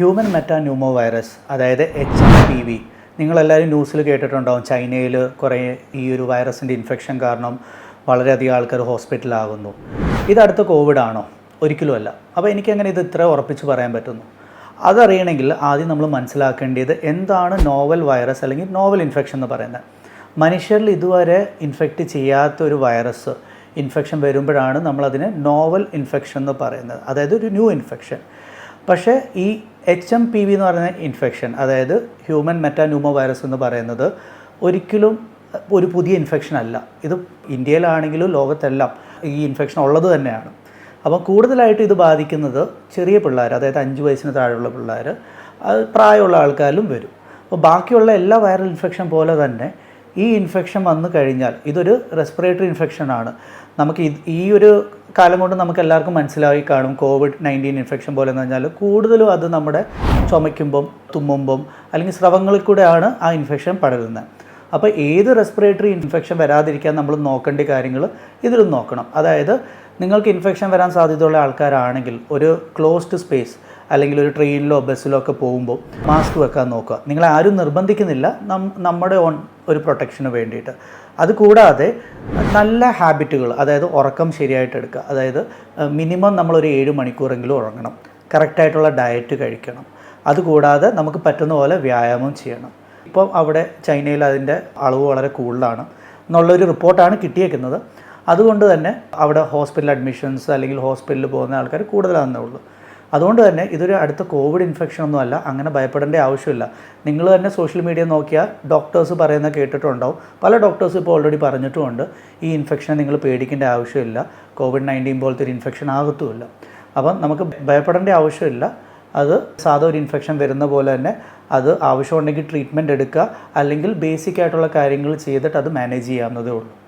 Human മെറ്റാന്യൂമോ virus അതായത് H M P V നിങ്ങളെല്ലാവരും ന്യൂസിൽ കേട്ടിട്ടുണ്ടാവും ചൈനയിൽ കുറേ ഈ ഒരു വൈറസിന്റെ ഇൻഫെക്ഷൻ കാരണം വളരെയധികം ആൾക്കാർ ഹോസ്പിറ്റലാകുന്നു ഇതടുത്ത കോവിഡാണോ ആണോ? ഒരിക്കലുമല്ല അപ്പോൾ എനിക്കെങ്ങനെ ഇത് ഇത്ര ഉറപ്പിച്ച് പറയാൻ പറ്റുന്നു? അതറിയണമെങ്കിൽ ആദ്യം നമ്മൾ മനസ്സിലാക്കേണ്ടത് എന്താണ് നോവൽ വൈറസ് അല്ലെങ്കിൽ നോവൽ ഇൻഫെക്ഷൻ എന്ന് പറയുന്നത്. മനുഷ്യരിൽ ഇതുവരെ ഇൻഫെക്റ്റ് ചെയ്യാത്ത ഒരു വൈറസ് ഇൻഫെക്ഷൻ വരുമ്പോഴാണ് നമ്മളതിനെ നോവൽ ഇൻഫെക്ഷൻ എന്ന് പറയുന്നത്. അതായത് ഒരു ന്യൂ ഇൻഫെക്ഷൻ പക്ഷേ ഈ എച്ച് എം പി വി എന്ന് പറയുന്ന ഇൻഫെക്ഷൻ അതായത് ഹ്യൂമൻ മെറ്റാന്യൂമോ വൈറസ് എന്ന് പറയുന്നത് ഒരിക്കലും ഒരു പുതിയ ഇൻഫെക്ഷൻ അല്ല. ഇത് ഇന്ത്യയിലാണെങ്കിലും ലോകത്തെല്ലാം ഈ ഇൻഫെക്ഷൻ ഉള്ളത് തന്നെയാണ്. അപ്പോൾ കൂടുതലായിട്ട് ഇത് ബാധിക്കുന്നത് ചെറിയ പിള്ളേർ അതായത് അഞ്ച് വയസ്സിന് താഴെയുള്ള പിള്ളേർ പ്രായമുള്ള ആൾക്കാരിലും വരും. അപ്പോൾ ബാക്കിയുള്ള എല്ലാ വൈറൽ ഇൻഫെക്ഷൻ പോലെ തന്നെ ഈ ഇൻഫെക്ഷൻ വന്നു കഴിഞ്ഞാൽ ഇതൊരു റെസ്പിറേറ്ററി ഇൻഫെക്ഷനാണ് നമുക്ക് ഈ ഒരു കാലം കൊണ്ട് നമുക്ക് എല്ലാവർക്കും മനസ്സിലായി കാണും കോവിഡ് നയന്റീൻ ഇൻഫെക്ഷൻ പോലെ എന്ന് പറഞ്ഞാൽ കൂടുതലും അത് നമ്മുടെ ചുമയ്ക്കുമ്പം തുമ്മുമ്പം അല്ലെങ്കിൽ സ്രവങ്ങളിൽ കൂടെയാണ് ആ ഇൻഫെക്ഷൻ പടരുന്നത്. അപ്പോൾ ഏത് റെസ്പിറേറ്ററി ഇൻഫെക്ഷൻ വരാതിരിക്കാൻ നമ്മൾ നോക്കേണ്ട കാര്യങ്ങൾ ഇതിലും നോക്കണം. അതായത് നിങ്ങൾക്ക് ഇൻഫെക്ഷൻ വരാൻ സാധ്യതയുള്ള ആൾക്കാരാണെങ്കിൽ ഒരു ക്ലോസ്ഡ് സ്പേസ് അല്ലെങ്കിൽ ഒരു ട്രെയിനിലോ ബസ്സിലോ ഒക്കെ പോകുമ്പോൾ മാസ്ക് വെക്കാൻ നോക്കുക. നിങ്ങളെ ആരും നിർബന്ധിക്കുന്നില്ല. നമ്മുടെ ഓൺ ഒരു പ്രൊട്ടക്ഷന് വേണ്ടിയിട്ട്. അതുകൂടാതെ നല്ല ഹാബിറ്റുകൾ അതായത് ഉറക്കം ശരിയായിട്ട് എടുക്കുക. അതായത് മിനിമം നമ്മളൊരു ഏഴ് മണിക്കൂറെങ്കിലും ഉറങ്ങണം. കറക്റ്റായിട്ടുള്ള ഡയറ്റ് കഴിക്കണം. അതുകൂടാതെ നമുക്ക് പറ്റുന്ന പോലെ വ്യായാമം ചെയ്യണം. ഇപ്പോൾ അവിടെ ചൈനയിൽ അതിന്റെ അളവ് വളരെ കൂടുതലാണ് എന്നുള്ളൊരു റിപ്പോർട്ടാണ് കിട്ടിയേക്കുന്നത്. അതുകൊണ്ട് തന്നെ അവിടെ ഹോസ്പിറ്റൽ അഡ്മിഷൻസ് അല്ലെങ്കിൽ ഹോസ്പിറ്റലിൽ പോകുന്ന ആൾക്കാർ കൂടുതലാണെന്നേ ഉള്ളൂ. അതുകൊണ്ട് തന്നെ ഇതൊരു അടുത്ത കോവിഡ് ഇൻഫെക്ഷൻ ഒന്നും അല്ല. അങ്ങനെ ഭയപ്പെടേണ്ട ആവശ്യമില്ല. നിങ്ങൾ തന്നെ സോഷ്യൽ മീഡിയ നോക്കിയാൽ ഡോക്ടേഴ്സ് പറയുന്ന കേട്ടിട്ടുണ്ടാവും. പല ഡോക്ടേഴ്സ് ഇപ്പോൾ ഓൾറെഡി പറഞ്ഞിട്ടുമുണ്ട്. ഈ ഇൻഫെക്ഷനെ നിങ്ങൾ പേടിക്കേണ്ട ആവശ്യമില്ല. കോവിഡ് നയന്റീൻ പോലത്തെ ഒരു ഇൻഫെക്ഷൻ ആകത്തുമില്ല. അപ്പം നമുക്ക് ഭയപ്പെടേണ്ട ആവശ്യമില്ല. അത് സാധാ ഒരു ഇൻഫെക്ഷൻ വരുന്ന പോലെ തന്നെ അത് ആവശ്യമുണ്ടെങ്കിൽ ട്രീറ്റ്മെന്റ് എടുക്കുക. അല്ലെങ്കിൽ ബേസിക് ആയിട്ടുള്ള കാര്യങ്ങൾ ചെയ്തിട്ട് അത് മാനേജ് ചെയ്യാവുന്നതേ ഉള്ളൂ.